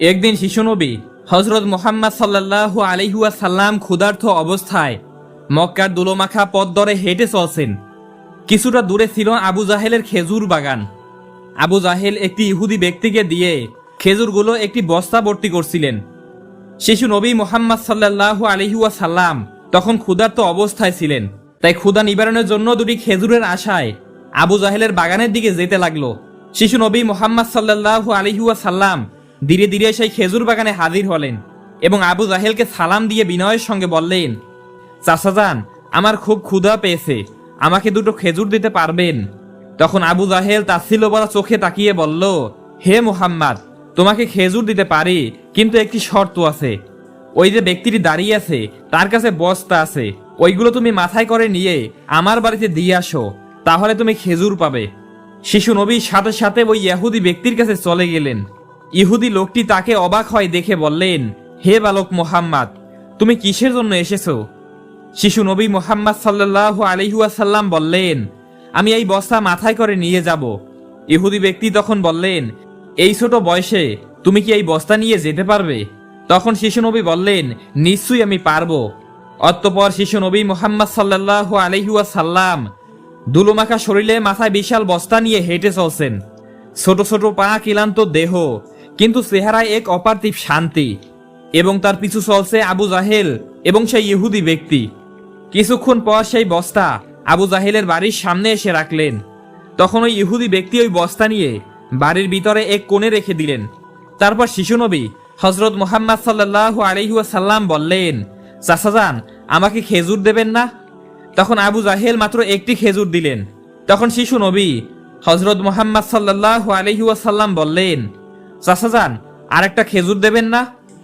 একদিন শিশুনবী হজরত মোহাম্মদ সাল্লাহ আলিহুয়া সাল্লাম ক্ষুধার্থ অবস্থায় মক্কার দুলোমাখা পথ ধরে হেঁটে চলছেন। কিছুটা দূরে ছিল আবু জাহেলের খেজুর বাগান। আবু জাহেল একটি ইহুদি ব্যক্তিকে দিয়ে খেজুরগুলো একটি বস্তা ভর্তি করছিলেন। শিশু নবী মোহাম্মদ সাল্লাহ আলিহুয়া সাল্লাম তখন ক্ষুধার্ত অবস্থায় ছিলেন। তাই ক্ষুধা নিবারণের জন্য দুটি খেজুরের আশায় আবু জাহেলের বাগানের দিকে যেতে লাগল। শিশু নবী মোহাম্মদ সাল্লাহ আলিহুয়া সাল্লাম ধীরে ধীরে সেই খেজুর বাগানে হাজির হলেন এবং আবু জাহেলকে সালাম দিয়ে বিনয়ের সঙ্গে বললেন চাচাজান আমার খুব ক্ষুধা পেয়েছে, আমাকে দুটো খেজুর দিতে পারবেন? তখন আবু জাহেল তাচ্ছিল বলা চোখে তাকিয়ে বলল, হে মুহাম্মদ, তোমাকে খেজুর দিতে পারি, কিন্তু একটি শর্ত আছে। ওই যে ব্যক্তিটি দাঁড়িয়ে আছে, তার কাছে বস্তা আছে, ওইগুলো তুমি মাথায় করে নিয়ে আমার বাড়িতে দিয়ে আসো, তাহলে তুমি খেজুর পাবে। শিশু নবী সাথে সাথে ওই ইহুদি ব্যক্তির কাছে চলে গেলেন। ইহুদি লোকটি তাকে অবাক হয় দেখে বললেন, হে বালক মোহাম্মদ, তুমি কিসের জন্য এসেছ? শিশু নবী মোহাম্মদ সাল্লাহ আলহিউসাল্লাম বললেন, আমি এই বস্তা মাথায় করে নিয়ে যাব। ইহুদি ব্যক্তি তখন বললেন, এই ছোট বয়সে তুমি কি এই বস্তা নিয়ে যেতে পারবে? তখন শিশু নবী বললেন, নিশ্চয়ই আমি পারব। অতঃপর শিশু নবী মোহাম্মদ সাল্লাহ আলহিউসাল্লাম দুলোমাখা শরীরে মাথায় বিশাল বস্তা নিয়ে হেঁটে চলছেন। ছোট ছোট পা, কিলান্ত দেহ কিন্তু চেহারায় এক অপার্থিব শান্তি, এবং তার পিছু চলছে আবু জাহেল এবং সেই ইহুদি ব্যক্তি। কিছুক্ষণ পর সেই বস্তা আবু জাহেলের বাড়ির সামনে এসে রাখলেন। তখন ওই ইহুদি ব্যক্তি ওই বস্তা নিয়ে বাড়ির ভিতরে এক কোণে রেখে দিলেন। তারপর শিশু নবী হজরত মোহাম্মদ সাল্লাহ আলহিউসাল্লাম বললেন চাচাজান আমাকে খেজুর দেবেন না? তখন আবু জাহেল মাত্র একটি খেজুর দিলেন। তখন শিশু নবী হজরত মোহাম্মদ সাল্লাহ আলহিউসাল্লাম বললেন চাচাজান আরেকটা খেজুর দেবেন না?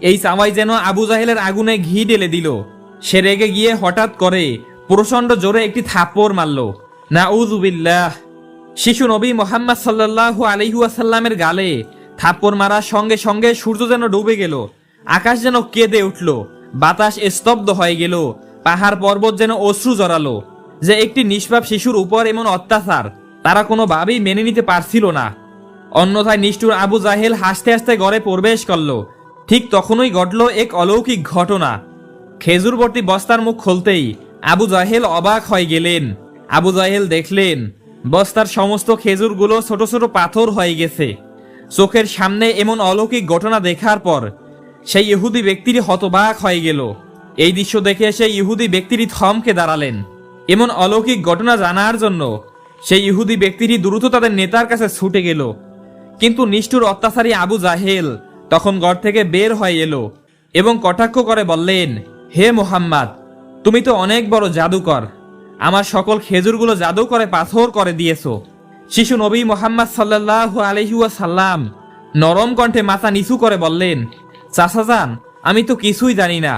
এই চাওয়াই যেন আবু জাহেলের আগুনে ঘি ঢেলে দিল। সে রেগে গিয়ে হঠাৎ করে প্রচণ্ড জোরে একটি থাপ্পড় মারল। না উজুবিল্লাহ শিশু নবী মোহাম্মদ সাল্লাহ আলহিউসাল্লামের গালে থাপ্পড় মারার সঙ্গে সঙ্গে সূর্য যেন ডুবে গেল, আকাশ যেন কেঁদে উঠল, বাতাস স্তব্ধ হয়ে গেল, পাহাড় পর্বত যেন অশ্রু জড়ালো। যে একটি নিষ্পাপ শিশুর উপর এমন অত্যাচার তারা কোনোভাবেই মেনে নিতে পারছিল না। অন্যথায় নিষ্ঠুর আবু জাহেল হাসতে হাসতে ঘরে প্রবেশ করল। ঠিক তখনই ঘটল এক অলৌকিক ঘটনা। খেজুরবর্তী বস্তার মুখ খুলতেই আবু জাহেল অবাক হয়ে গেলেন। আবু জাহেল দেখলেন, বস্তার সমস্ত খেজুরগুলো ছোট ছোট পাথর হয়ে গেছে। চোখের সামনে এমন অলৌকিক ঘটনা দেখার পর সেই ইহুদি ব্যক্তিটি হতবাক হয়ে গেল। এই দৃশ্য দেখে সেই ইহুদি ব্যক্তিটি থমকে দাঁড়ালেন। এমন অলৌকিক ঘটনা জানার জন্য সেই ইহুদি ব্যক্তিটি দ্রুত তাদের নেতার কাছে ছুটে গেল। কিন্তু নিষ্ঠুর অত্যাচারী আবু জাহেল তখন ঘর থেকে বের হয়ে এলো এবং কটাক্ষ করে বললেন, হে মোহাম্মদ, তুমি তো অনেক বড় জাদুকর। আমার সকল খেজুরগুলো জাদু করে পাথর করে দিয়েছ। শিশু নবী মোহাম্মদ সাল্লাহ আলহিউয়া সাল্লাম নরম কণ্ঠে মাথা নিচু করে বললেন চাচাজান আমি তো কিছুই জানি না।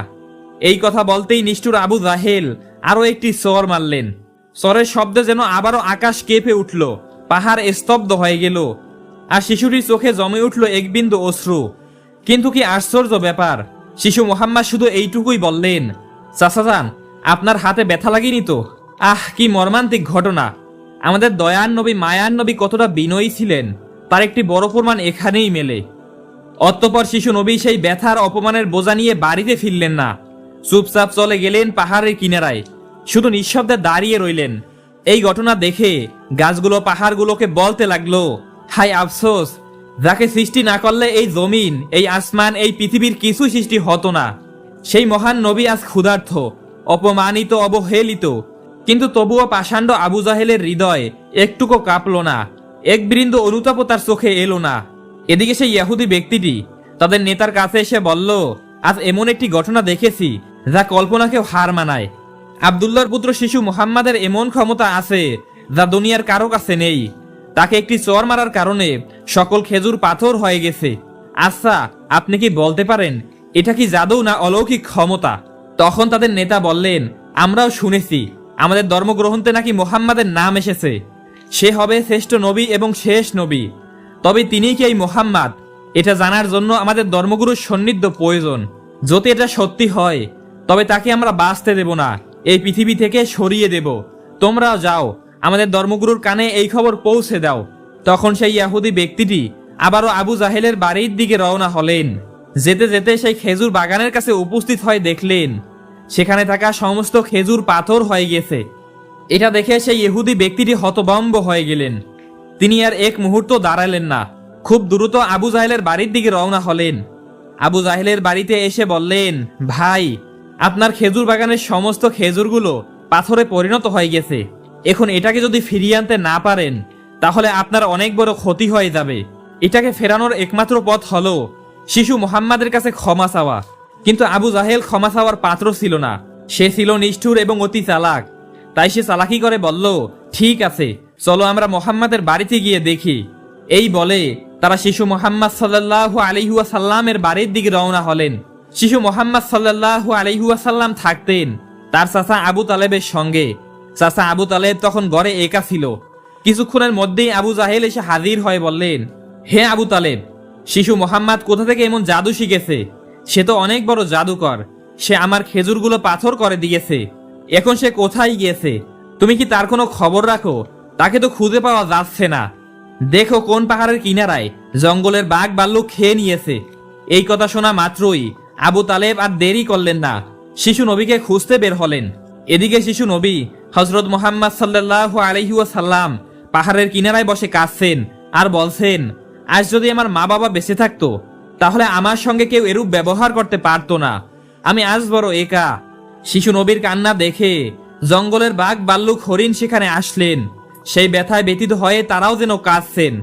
এই কথা বলতেই নিষ্ঠুর আবু জাহেল আরও একটি চর মারলেন। চরের শব্দে যেন আবারও আকাশ কেঁপে উঠল, পাহাড় স্তব্ধ হয়ে গেল আর শিশুটির চোখে জমে উঠল এক বিন্দু অশ্রু। কিন্তু কি আশ্চর্য ব্যাপার, শিশু মোহাম্মদ শুধু এইটুকুই বললেন চাচাজান আপনার হাতে ব্যথা লাগেনি তো? আহ, কি মর্মান্তিক ঘটনা। আমাদের দয়ান নবী, মায়ান নবী কতটা বিনয়ী ছিলেন, তার একটি বড় প্রমাণ এখানেই মেলে। অতঃপর শিশু নবী সেই ব্যথার অপমানের বোঝা নিয়ে বাড়িতে ফিরলেন না। চুপচাপ চলে গেলেন পাহাড়ের কিনারায়। শুধু নিঃশব্দে দাঁড়িয়ে রইলেন। এই ঘটনা দেখে গাছগুলো পাহাড়গুলোকে বলতে লাগল হাই আফসোস, যাকে সৃষ্টি না করলে এই জমিন, এই আসমান, এই পৃথিবীর কিছু সৃষ্টি হতো না। সেই মহান নবী আজ ক্ষুধার্থ অপমানিত, অবহেলিত। কিন্তু তবুও পাষাণ্ড আবু জাহেলের হৃদয় একটুকু কাঁপল না। এক বৃন্দ অনুতাপও তার চোখে এলো না। এদিকে সেই ইয়াহুদি ব্যক্তিটি তাদের নেতার কাছে এসে বলল, আজ এমন একটি ঘটনা দেখেছি, যা কল্পনাকেও হার মানায়। আবদুল্লার পুত্র শিশু মোহাম্মদের এমন ক্ষমতা আছে, যা দুনিয়ার কারও কাছে নেই। তাকে একটি চর মারার কারণে সকল খেজুর পাথর হয়ে গেছে। আচ্ছা আপনি কি বলতে পারেন, এটা কি জাদু না অলৌকিক ক্ষমতা? তখন তাদের নেতা বললেন, আমরাও শুনেছি, আমাদের ধর্মগ্রহণতে নাকি মোহাম্মদের নাম এসেছে। সে হবে শ্রেষ্ঠ নবী এবং শেষ নবী। তবে তিনি কি এই মোহাম্মদ? এটা জানার জন্য আমাদের ধর্মগুরুর সন্নিধ্য প্রয়োজন। যদি এটা সত্যি হয়, তবে তাকে আমরা বাঁচতে দেব না। এই পৃথিবী থেকে সরিয়ে দেব। তোমরাও যাও আমাদের ধর্মগুরুর কানে এই খবর পৌঁছে দাও। তখন সেই ইয়াহুদি ব্যক্তিটি আবারও আবু জাহেলের বাড়ির দিকে রওনা হলেন। যেতে যেতে সেই খেজুর বাগানের কাছে উপস্থিত হয়ে দেখলেন। সেখানে থাকা সমস্ত খেজুর পাথর হয়ে গেছে। এটা দেখে সেই ইহুদি ব্যক্তিটি হতবম্ব হয়ে গেলেন। তিনি আর এক মুহূর্ত দাঁড়ালেন না। খুব দ্রুত আবু জাহেলের বাড়ির দিকে রওনা হলেন। আবু জাহেলের বাড়িতে এসে বললেন, ভাই, আপনার খেজুর বাগানের সমস্ত খেজুরগুলো পাথরে পরিণত হয়ে গেছে। এখন এটাকে যদি ফিরিয়ে আনতে না পারেন, তাহলে আপনার অনেক বড় ক্ষতি হয়ে যাবে। এটাকে ফেরানোর একমাত্র পথ হলো শিশু মোহাম্মদের কাছে ক্ষমা চাওয়া। কিন্তু আবু জাহেল ক্ষমা চাওয়ার পাত্র ছিল না। সে ছিল নিষ্ঠুর এবং অতি চালাক। তাই সে চালাকি করে বলল, ঠিক আছে, চলো আমরা মোহাম্মদের বাড়িতে গিয়ে দেখি। এই বলে তারা শিশু মোহাম্মদ সাল্লাহ আলিহুয়া সাল্লামের বাড়ির দিকে রওনা হলেন। শিশু মোহাম্মদ সাল্লাহ আলিহুয়া সাল্লাম থাকতেন তার চাচা আবু তালেবের সঙ্গে। চাচা আবু তালেব তখন ঘরে একা ছিল। কিছুক্ষণের মধ্যেই আবু জাহেল এসে হাজির হয়ে বললেন, হে আবু তালেব, শিশু মোহাম্মদ কোথা থেকে এমন জাদু শিখেছে? সে তো অনেক বড় জাদুকর। সে আমার খেজুরগুলো পাথর করে দিয়েছে। এখন সে কোথায় গিয়েছে? তুমি কি তার কোনো খবর রাখো? তাকে তো খুঁজে পাওয়া যাচ্ছে না। দেখো কোন পাহাড়ের কিনারায় জঙ্গলের বাঘ বাল্লুক খেয়ে নিয়েছে। এই কথা শোনা মাত্রই আবু তালেব আর দেরি করলেন না। শিশু নবীকে খুঁজতে বের হলেন। এদিকে শিশু নবী হজরত মোহাম্মদ সাল্লাহ আলহিউয়া সাল্লাম পাহাড়ের কিনারায় বসে কাঁদছেন আর বলছেন, আজ যদি আমার মা বাবা বেঁচে থাকতো, তাহলে আমার সঙ্গে কেউ এরূপ ব্যবহার করতে পারতো না। আমি আজ বড় একা। শিশু নবীর কান্না দেখে জঙ্গলের বাঘ বাল্লুক হরিণ সেখানে আসলেন। সেই ব্যথায় ব্যতীত হয়ে তারাও যেন কাঁদছেন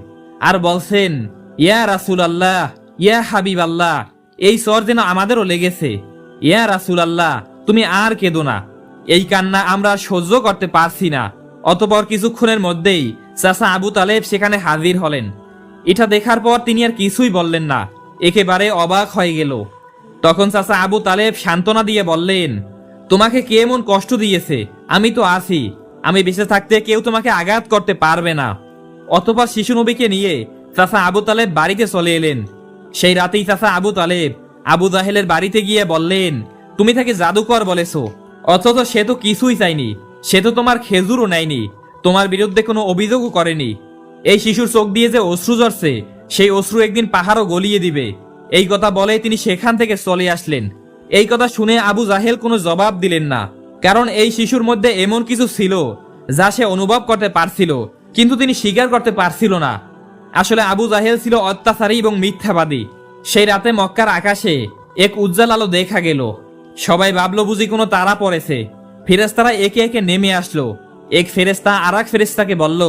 আর বলছেন, ইয়া রাসুল আল্লাহ ইয়া হাবিব আল্লাহ এই স্বর যেন আমাদেরও লেগেছে। ইয়া রাসুল আল্লাহ তুমি আর কেঁদো না। এই কান্না আমরা সহ্য করতে পারছি না। অতপর কিছুক্ষণের মধ্যেই চাচা আবু তালেব সেখানে হাজির হলেন। এটা দেখার পর তিনি আর কিছুই বললেন না। একেবারে অবাক হয়ে গেল। তখন চাচা আবু তালেব সান্ত্বনা দিয়ে বললেন, তোমাকে কে এমন কষ্ট দিয়েছে? আমি তো আছি। আমি বেঁচে থাকতে কেউ তোমাকে আঘাত করতে পারবে না। অতপর শিশু নবীকে নিয়ে চাচা আবু তালেব বাড়িতে চলে এলেন। সেই রাতেই চাচা আবু তালেব আবু জাহেলের বাড়িতে গিয়ে বললেন, তুমি তাকে জাদুকর বলেছ। অথচ সে তো কিছুই চাইনি। সে তো তোমার খেজুরও নেয়নি। তোমার বিরুদ্ধে কোনো অভিযোগও করেনি। এই শিশুর চোখ দিয়ে যে অশ্রু ঝরছে, সেই অশ্রু একদিন পাহাড়ও গলিয়ে দিবে। এই কথা বলে তিনি সেখান থেকে চলে আসলেন। এই কথা শুনে আবু জাহেল কোনো জবাব দিলেন না। কারণ এই শিশুর মধ্যে এমন কিছু ছিল, যা সে অনুভব করতে পারছিল, কিন্তু তিনি স্বীকার করতে পারছিল না। আসলে আবু জাহেল ছিল অত্যাচারী এবং মিথ্যাবাদী। সেই রাতে মক্কার আকাশে এক উজ্জ্বল আলো দেখা গেল। সবাই ভাবলো বুঝি কোনো তারা পড়েছে। ফেরেস্তারা একে একে নেমে আসলো। এক ফেরেস্তা আর এক ফেরেস্তাকে বলল,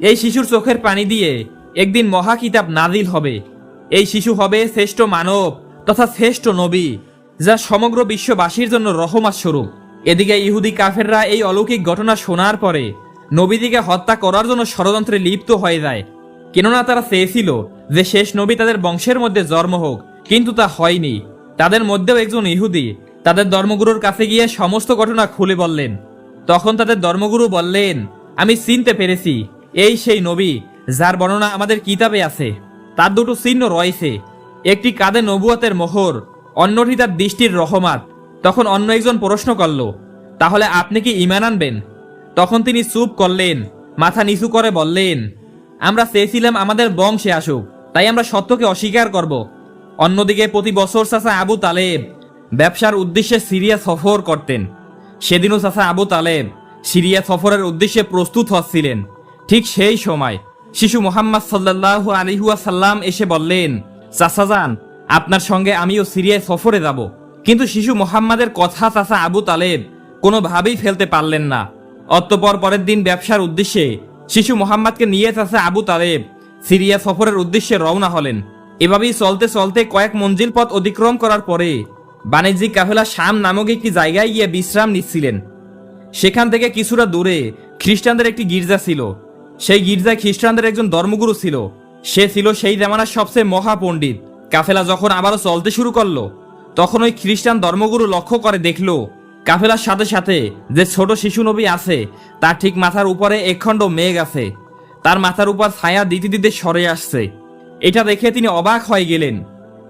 এই শিশুর চোখের পানি দিয়ে একদিন মহা কিতাব নাজিল হবে। এই শিশু হবে শ্রেষ্ঠ মানব তথা শ্রেষ্ঠ নবী, যা সমগ্র বিশ্ববাসীর জন্য রহমত স্বরূপ। এদিকে ইহুদি কাফেররা এই অলৌকিক ঘটনা শোনার পরে নবীদিকে হত্যা করার জন্য ষড়যন্ত্রে লিপ্ত হয়ে যায়। কেননা তারা চেয়েছিল যে শেষ নবী তাদের বংশের মধ্যে জন্ম হোক, কিন্তু তা হয়নি। তাদের মধ্যেও একজন ইহুদি তাদের ধর্মগুরুর কাছে গিয়ে সমস্ত ঘটনা খুলে বললেন। তখন তাদের ধর্মগুরু বললেন, আমি চিনতে পেরেছি, এই সেই নবী যার বর্ণনা আমাদের কিতাবে আছে। তার দুটো চিহ্ন রয়েছে। একটি কাঁধে নবুয়াতের মোহর, অন্যটি তার দৃষ্টির রহমাত। তখন অন্য একজন প্রশ্ন করল, তাহলে আপনি কি ইমান আনবেন? তখন তিনি চুপ করলেন, মাথা নিচু করে বললেন, আমরা চেয়েছিলাম আমাদের বংশে আসুক, তাই আমরা সত্যকে অস্বীকার করব। অন্যদিকে প্রতি বছর চাচা আবু তালেব ব্যবসার উদ্দেশ্যে সিরিয়া সফর করতেন। সেদিনও চাচা আবু তালেব সিরিয়া সফরের উদ্দেশ্যে প্রস্তুত হচ্ছিলেন। ঠিক সেই সময় শিশু মোহাম্মদ সাল্লাহ আলিহুয়া সাল্লাম এসে বললেন, চাচা যান, আপনার সঙ্গে আমিও সিরিয়ায় সফরে যাব। কিন্তু শিশু মোহাম্মদের কথা চাচা আবু তালেব কোনোভাবেই ফেলতে পারলেন না। অতঃপর পরের দিন ব্যবসার উদ্দেশ্যে শিশু মোহাম্মদকে নিয়ে চাচা আবু তালেব সিরিয়া সফরের উদ্দেশ্যে রওনা হলেন। এভাবেই চলতে চলতে কয়েক মঞ্জিল পথ অতিক্রম করার পরে বাণিজ্যিক কাফেলা শাম নামক একটি জায়গায় গিয়ে বিশ্রাম নিচ্ছিলেন। সেখান থেকে কিছুটা দূরে খ্রিস্টানদের একটি গির্জা ছিল। সেই গির্জায় খ্রিস্টানদের একজন ধর্মগুরু ছিল। সে ছিল সেই জামানার সবচেয়ে মহাপণ্ডিত কাফেলা যখন আবারও চলতে শুরু করল, তখন ওই খ্রিস্টান ধর্মগুরু লক্ষ্য করে দেখল, কাফেলার সাথে সাথে যে ছোট শিশু নবী আছে, তার ঠিক মাথার উপরে একখণ্ড মেঘ আছে। তার মাথার উপর ছায়া দিতে দিতে সরে আসছে। এটা দেখে তিনি অবাক হয়ে গেলেন।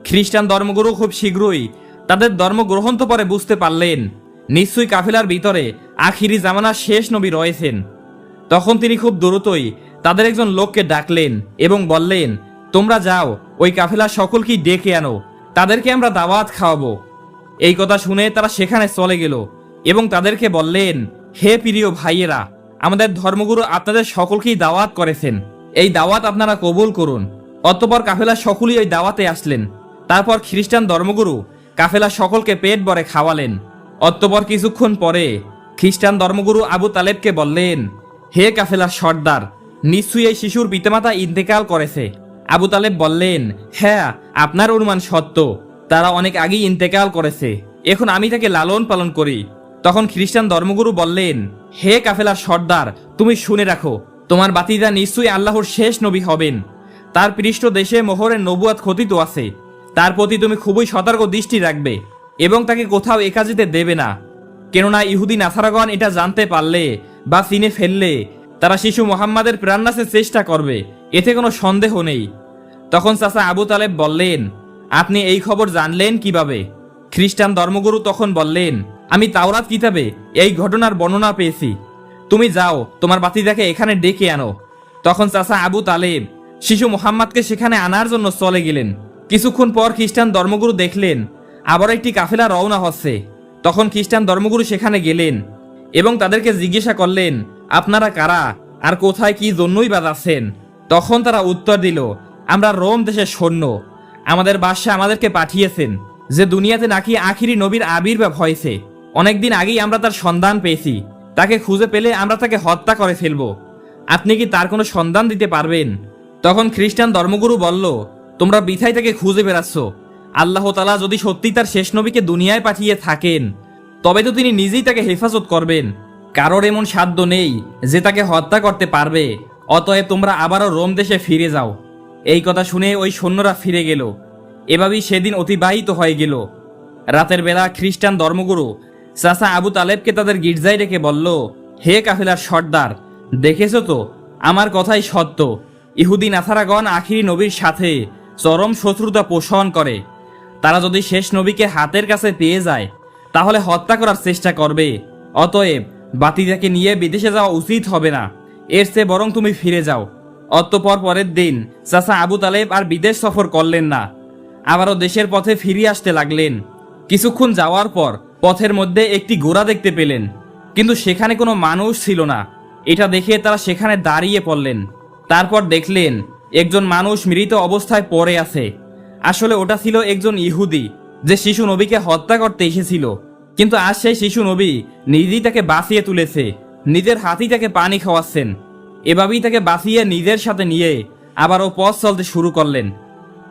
খ্রিস্টান ধর্মগুরু খুব শীঘ্রই তাদের ধর্ম গ্রহণ তো পরে বুঝতে পারলেন, নিশ্চয়ই কাফেলার ভিতরে আখিরি জামানার শেষ নবী রয়েছেন। তখন তিনি খুব দ্রুতই তাদের একজন লোককে ডাকলেন এবং বললেন, তোমরা যাও, ওই কাফেলা সকলকেই ডেকে আনো, তাদেরকে আমরা দাওয়াত খাওয়াবো। এই কথা শুনে তারা সেখানে চলে গেল এবং তাদেরকে বললেন, হে প্রিয় ভাইয়েরা, আমাদের ধর্মগুরু আপনাদের সকলকেই দাওয়াত করেছেন। এই দাওয়াত আপনারা কবুল করুন। অতপর কাফেলা সকলেই ওই দাওয়াতে আসলেন। তারপর খ্রিস্টান ধর্মগুরু কাফেলা সকলকে পেট ভরে খাওয়ালেন। অতপর কিছুক্ষণ পরে খ্রিস্টান ধর্মগুরু আবু তালেবকে বললেন, হে কাফেলার সর্দার, নিশ্চয়ই এই শিশুর পিতামাতা ইন্তেকাল করেছে। আবু তালেব বললেন হ্যাঁ আপনার অনুমান সত্য। তারা অনেক আগেই ইন্তেকাল করেছে। এখন আমি তাকে লালন পালন করি। তখন খ্রিস্টান ধর্মগুরু বললেন, হে কাফেলার সর্দার, তুমি শুনে রাখো, তোমার বাতিদা নিশ্চয়ই আল্লাহর শেষ নবী হবেন। তার পৃষ্ঠ দেশে মোহরের নবুয়াত খতিত আছে। তার প্রতি তুমি খুবই সতর্ক দৃষ্টি রাখবে এবং তাকে কোথাও একাজিতে দেবে না। কেননা ইহুদি নাসারাগণ এটা জানতে পারলে বা চিনে ফেললে তারা শিশু মোহাম্মদের প্রাণনাশের চেষ্টা করবে, এতে কোনো সন্দেহ নেই। তখন চাচা আবু তালেব বললেন, আপনি এই খবর জানলেন কীভাবে? খ্রিস্টান ধর্মগুরু তখন বললেন, আমি তাওরাত কিতাবে এই ঘটনার বর্ণনা পেয়েছি। তুমি যাও, তোমার বাতিদাকে এখানে ডেকে আনো। তখন চাচা আবু তালেব শিশু মোহাম্মদকে সেখানে আনার জন্য চলে গেলেন। কিছুক্ষণ পর খ্রিস্টান ধর্মগুরু দেখলেন, আবার একটি কাফেলা রওনা হচ্ছে। তখন খ্রিস্টান ধর্মগুরু সেখানে গেলেন এবং তাদেরকে জিজ্ঞাসা করলেন, আপনারা কারা? আর কোথায় কি জন্যই বা যাচ্ছেন তখন তারা উত্তর দিল, আমরা রোম দেশের সৈন্য। আমাদের বাদশাহ আমাদেরকে পাঠিয়েছেন, যে দুনিয়াতে নাকি আখিরি নবীর আবির্ভাব হয়েছে। অনেকদিন আগেই আমরা তার সন্ধান পেয়েছি। তাকে খুঁজে পেলে আমরা তাকে হত্যা করে ফেলব। আপনি কি তার কোনো সন্ধান দিতে পারবেন? তখন খ্রিস্টান ধর্মগুরু বলল তোমরা বিথাই তাকে খুঁজে বেড়াচ্ছ। আল্লাহ তালা যদি সত্যি তার শেষ নবীকে দুনিয়ায় পাঠিয়ে থাকেন, তবে তো তিনি নিজেই তাকে হেফাজত করবেন। কারোর এমন সাধ্য নেই যে তাকে হত্যা করতে পারবে। অতএব তোমরা আবারও রোম দেশে ফিরে যাও। এই কথা শুনে ওই সৈন্যরা ফিরে গেল। এভাবেই সেদিন অতিবাহিত হয়ে গেল। রাতের বেলা খ্রিস্টান ধর্মগুরু চাচা আবু তালেবকে তাদের গির্জায় রেখে বলল, হে কাফেলার সর্দার, দেখেছ তো? আমার কথাই সত্য। ইহুদি নাথারাগণ আখিরি নবীর সাথে চরম শত্রুতা পোষণ করে। তারা যদি শেষ নবীকে হাতের কাছে পেয়ে যায়, তাহলে হত্যা করার চেষ্টা করবে। অতএব বাতিদাকে নিয়ে বিদেশে যাওয়া উচিত হবে না। এর চেয়ে বরং তুমি ফিরে যাও। অতঃপর পরের দিন চাচা আবু তালেব আর বিদেশ সফর করলেন না। আবারও দেশের পথে ফিরিয়ে আসতে লাগলেন। কিছুক্ষণ যাওয়ার পর পথের মধ্যে একটি গোড়া দেখতে পেলেন। কিন্তু সেখানে কোনো মানুষ ছিল না। এটা দেখে তারা সেখানে দাঁড়িয়ে পড়লেন। তারপর দেখলেন একজন মানুষ মৃত অবস্থায় পড়ে আছে। আসলে ওটা ছিল একজন ইহুদি, যে শিশু নবীকে হত্যা করতে এসেছিল। কিন্তু আজ সেই শিশু নবী নিজেই তাকে বাঁচিয়ে তুলেছে, নিজের হাতেই তাকে পানি খাওয়াচ্ছেন। এভাবেই তাকে বাঁচিয়ে নিজের সাথে নিয়ে আবারও পথ চলতে শুরু করলেন।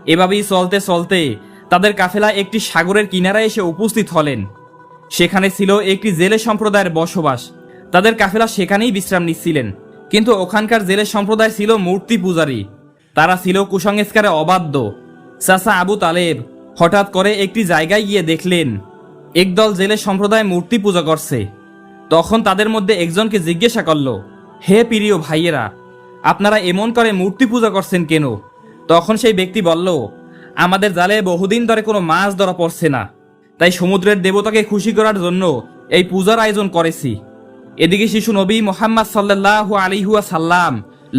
এভাবেই চলতে চলতে তাদের কাফেলা একটি সাগরের কিনারায় এসে উপস্থিত হলেন। সেখানে ছিল একটি জেলে সম্প্রদায়ের বসবাস। তাদের কাফেলা সেখানেই বিশ্রাম নিচ্ছিলেন। কিন্তু ওখানকার জেলে সম্প্রদায় ছিল মূর্তি পূজারী। তারা ছিল কুসংস্কারে অবাধ্য। চাচা আবু তালেব হঠাৎ করে একটি জায়গায় গিয়ে দেখলেন, একদল জেলে সম্প্রদায় মূর্তি পূজা করছে। তখন তাদের মধ্যে একজনকে জিজ্ঞাসা করল, হে প্রিয় ভাইয়েরা, আপনারা এমন করে মূর্তি পূজা করছেন কেন? তখন সেই ব্যক্তি বলল, আমাদের জালে বহুদিন ধরে কোনো মাছ ধরা পড়ছে না, তাই সমুদ্রের দেবতাকে খুশি করার জন্য এই পূজার আয়োজন করেছি। এদিকে শিশু নবী মোহাম্মদ সাল্লাহ আলিহুয়া সাল্লাম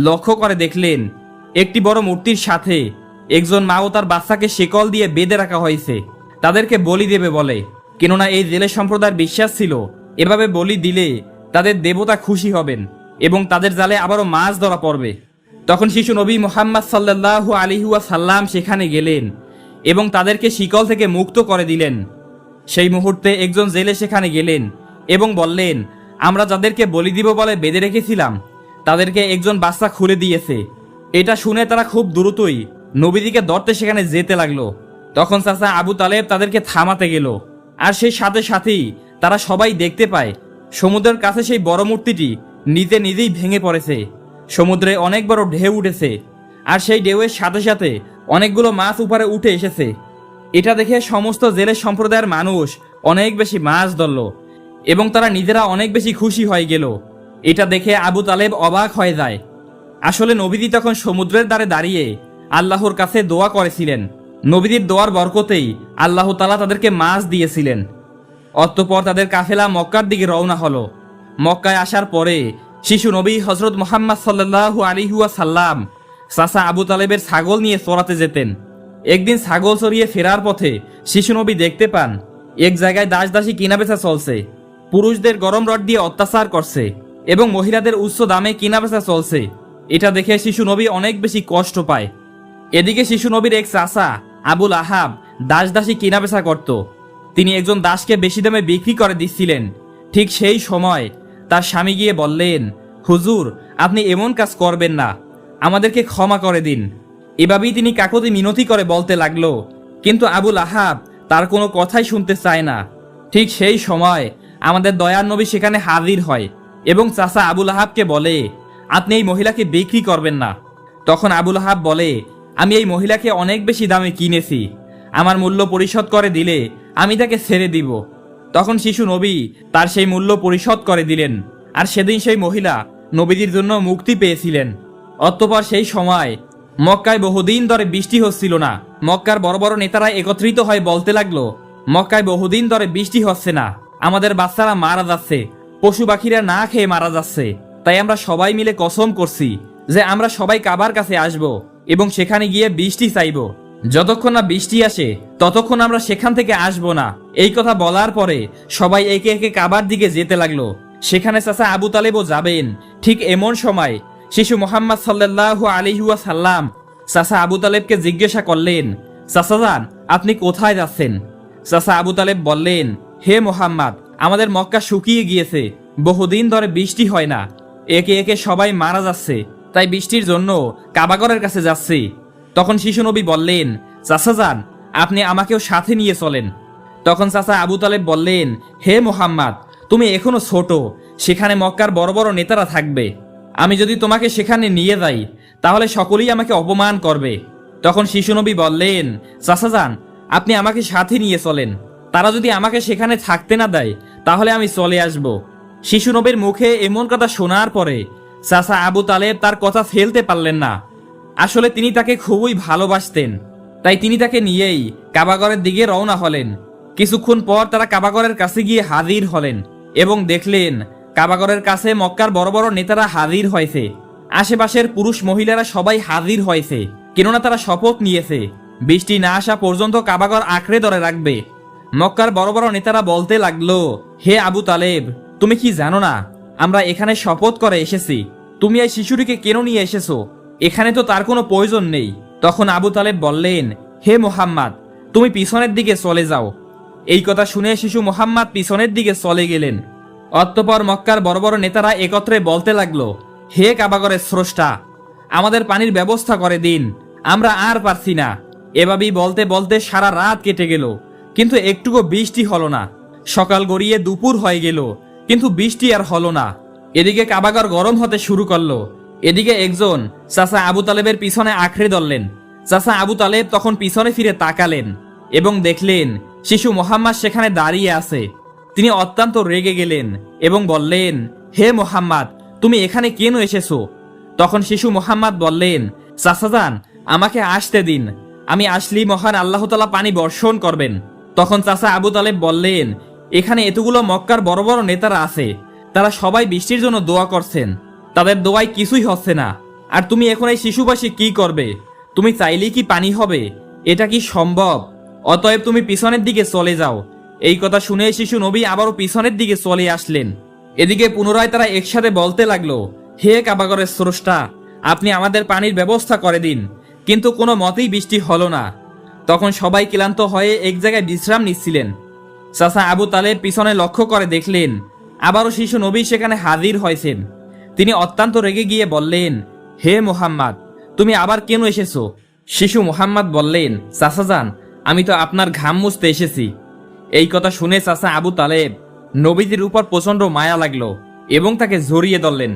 লক্ষ্য করে দেখলেন একটি বড় মূর্তির সাথে একজন মা ও তার বাচ্চাকে শিকল দিয়ে বেঁধে রাখা হয়েছে। তাদেরকে বলি দেবে বলে। কেননা এই জেলে সম্প্রদায়ের বিশ্বাস ছিল, এভাবে বলি দিলে তাদের দেবতা খুশি হবেন এবং তাদের জালে আবারও মাছ ধরা পড়বে। তখন শিশু নবী মোহাম্মদ সাল্লাহ আলিহুয়া সাল্লাম সেখানে গেলেন এবং তাদেরকে শিকল থেকে মুক্ত করে দিলেন। সেই মুহূর্তে একজন জেলে সেখানে গেলেন এবং বললেন, আমরা যাদেরকে বলি দিব বলে বেঁধে রেখেছিলাম, তাদেরকে একজন বাচ্চা খুলে দিয়েছে। এটা শুনে তারা খুব দ্রুতই নবীদিকে ধরতে সেখানে যেতে লাগল। তখন চাচা আবু তালেব তাদেরকে থামাতে গেল। আর সেই সাথে সাথেই তারা সবাই দেখতে পায়, সমুদ্রের কাছে সেই বড় মূর্তিটি নিজে নিজেই ভেঙে পড়েছে। সমুদ্রে অনেক বড় ঢেউ উঠেছে, আর সেই ঢেউয়ের সাথে সাথে অনেকগুলো মাছ উপরে উঠে এসেছে। এটা দেখে সমস্ত জেলের সম্প্রদায়ের মানুষ অনেক বেশি মাছ ধরল এবং তারা নিজেরা অনেক বেশি খুশি হয়ে গেল। এটা দেখে আবু তালেব অবাক হয়ে যায়। আসলে নবীদি তখন সমুদ্রের দ্বারে দাঁড়িয়ে আল্লাহর কাছে দোয়া করেছিলেন। নবীদির দোয়ার বরকতেই আল্লাহ তালা তাদেরকে মাছ দিয়েছিলেন। অতঃপর তাদের কাফেলা মক্কার দিকে রওনা হলো। মক্কায় আসার পরে শিশু নবী হজরত মোহাম্মদ সাল্লাহু আলিহুয়া সাল্লাম সাসা আবু তালেবের ছাগল নিয়ে চড়াতে যেতেন। একদিন ছাগল চড়িয়ে ফেরার পথে শিশু নবী দেখতে পান, এক জায়গায় দাস দাসী কেনাবেচা চলছে। পুরুষদের গরম রড দিয়ে অত্যাচার করছে এবং মহিলাদের উচ্চ দামে কেনাবেচা চলছে। এটা দেখে শিশু নবী অনেক বেশি কষ্ট পায়। এদিকে শিশু নবীর এক চাচা, আবুল আহাব দাস দাসী কেনাবেচা করত। তিনি একজন দাসকে বেশি দামে বিক্রি করে দিচ্ছিলেন। ঠিক সেই সময় তার স্বামী গিয়ে বললেন, হুজুর, আপনি এমন কাজ করবেন না। আমাদেরকে ক্ষমা করে দিন। এভাবেই তিনি কাকতি মিনতি করে বলতে লাগল। কিন্তু আবুল আহাব তার কোনো কথাই শুনতে চায় না। ঠিক সেই সময় আমাদের দয়ার নবী সেখানে হাজির হয় এবং চাচা আবুল আহাবকে বলে আপনি এই মহিলাকে বিক্রি করবেন না। তখন আবুল আহাব বলে, আমি এই মহিলাকে অনেক বেশি দামে কিনেছি। আমার মূল্য পরিশোধ করে দিলে আমি তাকে ছেড়ে দিব। তখন শিশু নবী তার সেই মূল্য পরিশোধ করে দিলেন, আর সেদিন সেই মহিলা নবীদের জন্য মুক্তি পেয়েছিলেন। অতঃপর সেই সময় মক্কায় বহুদিন ধরে বৃষ্টি হচ্ছিল না। মক্কার বড় বড় নেতারা একত্রিত হয়ে বলতে লাগল, মক্কায় বহুদিন ধরে বৃষ্টি হচ্ছে না। আমাদের বাচ্চারা মারা যাচ্ছে। পশু পাখিরা না খেয়ে মারা যাচ্ছে। তাই আমরা সবাই মিলে কসম করছি যে আমরা সবাই কাবার কাছে আসব এবং সেখানে গিয়ে বৃষ্টি চাইব। যতক্ষণ না বৃষ্টি আসে, ততক্ষণ আমরা সেখান থেকে আসব না। এই কথা বলার পরে সবাই একে একে কাবার দিকে যেতে লাগল। সেখানে চাচা আবু তালেবও যাবেন। ঠিক এমন সময় শিশু মোহাম্মদ সাল্লাহ আলিহুয়া সাল্লাম চাচা আবু তালেবকে জিজ্ঞাসা করলেন চাচাজান আপনি কোথায় যাচ্ছেন? চাচা আবু তালেব বললেন, হে মোহাম্মদ, আমাদের মক্কা শুকিয়ে গিয়েছে। বহুদিন ধরে বৃষ্টি হয় না। একে একে সবাই মারা যাচ্ছে। তাই বৃষ্টির জন্য কাবাগরের কাছে যাচ্ছি। তখন শিশু নবী বললেন চাচাজান আপনি আমাকেও সাথে নিয়ে চলেন। তখন চাচা আবু তালেব বললেন, হে মোহাম্মদ, তুমি এখনও ছোট, সেখানে মক্কার বড় বড় নেতারা থাকবে। আমি যদি তোমাকে সেখানে নিয়ে যাই, তাহলে সকলেই আমাকে অপমান করবে। তখন শিশু নবী বললেন চাচাজান আপনি আমাকে সাথে নিয়ে চলেন। তারা যদি আমাকে সেখানে থাকতে না দেয়, তাহলে আমি চলে আসব। শিশু নবীর মুখে এমন কথা শোনার পরে চাচা আবু তালেব তার কথা ফেলতে পারলেন না। আসলে তিনি তাকে খুবই ভালোবাসতেন। তাই তিনি তাকে নিয়েই কাবাগরের দিকে রওনা হলেন। কিছুক্ষণ পর তারা কাবাগরের কাছে গিয়ে হাজির হলেন এবং দেখলেন কাবাগরের কাছে মক্কার বড় বড় নেতারা হাজির হয়েছে। আশেপাশের পুরুষ মহিলারা সবাই হাজির হয়েছে, কেননা তারা শপথ নিয়েছে, বৃষ্টি না আসা পর্যন্ত কাবাগর আঁকড়ে ধরে রাখবে। মক্কার বড় বড় নেতারা বলতে লাগল, হে আবু তালেব তুমি কি জানো না? আমরা এখানে শপথ করে এসেছি। তুমি এই শিশুটিকে কেন নিয়ে এসেছ? এখানে তো তার কোনো প্রয়োজন নেই। তখন আবু তালেব বললেন, হে মোহাম্মদ, তুমি পিছনের দিকে চলে যাও। এই কথা শুনে শিশু মোহাম্মদ পিছনের দিকে চলে গেলেন। অতঃপর মক্কার বড় বড় নেতারা একত্রে বলতে লাগল, হে কাবাগরের স্রষ্টা, আমাদের পানির ব্যবস্থা করে দিন, আমরা আর পারছি না। এভাবেই বলতে বলতে সারা রাত কেটে গেল, কিন্তু একটুকু বৃষ্টি হলো না। সকাল গড়িয়ে দুপুর হয়ে গেল। কিন্তু বৃষ্টি আর হলো না। এদিকে কাবাগর গরম হতে শুরু করল। এদিকে একজন চাচা আবু তালেবের পিছনে আঁকড়ে ধরলেন। চাচা আবু তালেব তখন পিছনে ফিরে তাকালেন এবং দেখলেন শিশু মোহাম্মদ সেখানে দাঁড়িয়ে আছে। তিনি অত্যন্ত রেগে গেলেন এবং বললেন, হে মোহাম্মদ, তুমি এখানে কেন এসেছ? তখন শিশু মোহাম্মদ বললেন চাচাজান আমাকে আসতে দিন। আমি আসলি মহান আল্লাহ তালা পানি বর্ষণ করবেন। তখন চাচা আবু তালেব বললেন এখানে এতগুলো মক্কার বড় বড় নেতারা আছে। তারা সবাই বৃষ্টির জন্য দোয়া করছেন। তাদের দোয়ায় কিছুই হচ্ছে না। আর তুমি এখন এই শিশুবাসী কি করবে? তুমি চাইলেই কি পানি হবে? এটা কি সম্ভব? অতএব তুমি পিছনের দিকে চলে যাও। এই কথা শুনে শিশু নবী আবারও পিছনের দিকে চলে আসলেন। এদিকে পুনরায় তারা একসাথে বলতে লাগল, হে কাবাগরের স্রষ্টা, আপনি আমাদের পানির ব্যবস্থা করে দিন। কিন্তু কোনো মতেই বৃষ্টি হলো না। তখন সবাই ক্লান্ত হয়ে এক জায়গায় বিশ্রাম নিচ্ছিলেন। চাচা আবু তালেব পিছনে লক্ষ্য করে দেখলেন, আবারও শিশু নবী সেখানে হাজির হয়েছেন। তিনি অত্যন্ত রেগে গিয়ে বললেন, হে মোহাম্মদ, তুমি আবার কেন এসেছ? শিশু মোহাম্মদ বললেন চাচাজান আমি তো আপনার ঘাম মুছতে এসেছি। এই কথা শুনে চাচা আবু তালেব নবীজির উপর প্রচণ্ড মায়া লাগল এবং তাকে জড়িয়ে ধরলেন।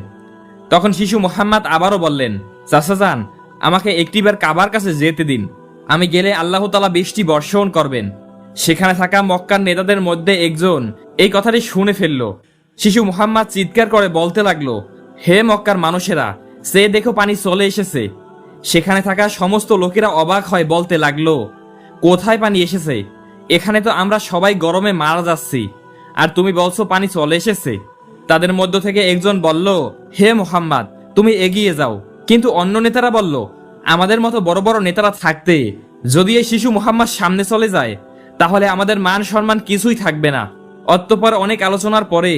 তখন শিশু মোহাম্মদ আবারও বললেন চাচাজান আমাকে একটিবার কাবার কাছে যেতে দিন। আমি গেলে আল্লাহ তালা বৃষ্টি বর্ষণ করবেন। সেখানে থাকা মক্কার নেতাদের মধ্যে একজন। এই কথাটি শুনে ফেলল। শিশু মুহাম্মদ চিৎকার করে বলতে লাগল, হে মক্কার মানুষেরা, সে দেখো পানি চলে এসেছে। সেখানে থাকা সমস্ত লোকেরা অবাক হয় বলতে লাগল, কোথায় পানি এসেছে? এখানে তো আমরা সবাই গরমে মারা যাচ্ছি। আর তুমি বলছো পানি চলে এসেছে? তাদের মধ্য থেকে একজন বলল, হে মোহাম্মদ, তুমি এগিয়ে যাও। কিন্তু অন্য নেতারা বলল, আমাদের মতো বড় বড় নেতারা থাকতে, যদি এই শিশু মোহাম্মদ সামনে চলে যায় তাহলে আমাদের মান সম্মান কিছুই থাকবে না। অতঃপর অনেক আলোচনার পরে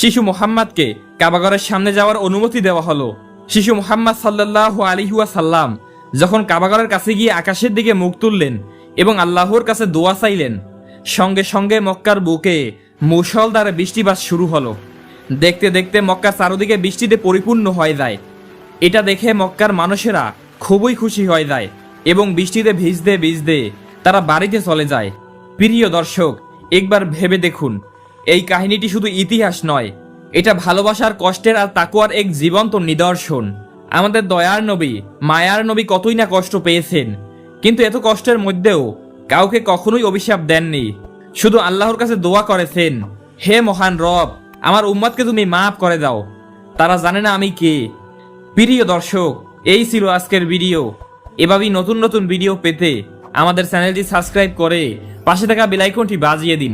শিশু মোহাম্মদকে কাবাগরের সামনে যাওয়ার অনুমতি দেওয়া হলো। শিশু মোহাম্মদ সাল্লাহ আলিহুয়া সাল্লাম যখন কাবাগরের কাছে গিয়ে আকাশের দিকে মুখ তুললেন এবং আল্লাহর কাছে দোয়া চাইলেন, সঙ্গে সঙ্গে মক্কার বুকে মুসলধারে বৃষ্টিপাত শুরু হলো। দেখতে দেখতে মক্কা চারদিকে বৃষ্টিতে পরিপূর্ণ হয়ে যায়। এটা দেখে মক্কার মানুষেরা খুবই খুশি হয়ে যায় এবং বৃষ্টিতে ভিজতে ভিজতে তারা বাড়িতে চলে যায়। প্রিয় দর্শক, একবার ভেবে দেখুন, এই কাহিনীটি শুধু ইতিহাস নয়, এটা ভালোবাসার কষ্টের আর তাকুয়ার এক জীবন্ত নিদর্শন। আমাদের দয়ার নবী, মায়ার নবী কতই না কষ্ট পেয়েছেন, কিন্তু এত কষ্টের মধ্যেও কাউকে কখনোই অভিশাপ দেননি। শুধু আল্লাহর কাছে দোয়া করেছেন, হে মহান রব, আমার উম্মাদকে তুমি মাফ করে দাও, তারা জানে না আমি কে। প্রিয় দর্শক, এই ছিল আজকের ভিডিও। এভাবেই নতুন নতুন ভিডিও পেতে আমাদের চ্যানেলটি সাবস্ক্রাইব করে পাশে থাকা বেলাইকনটি বাজিয়ে দিন।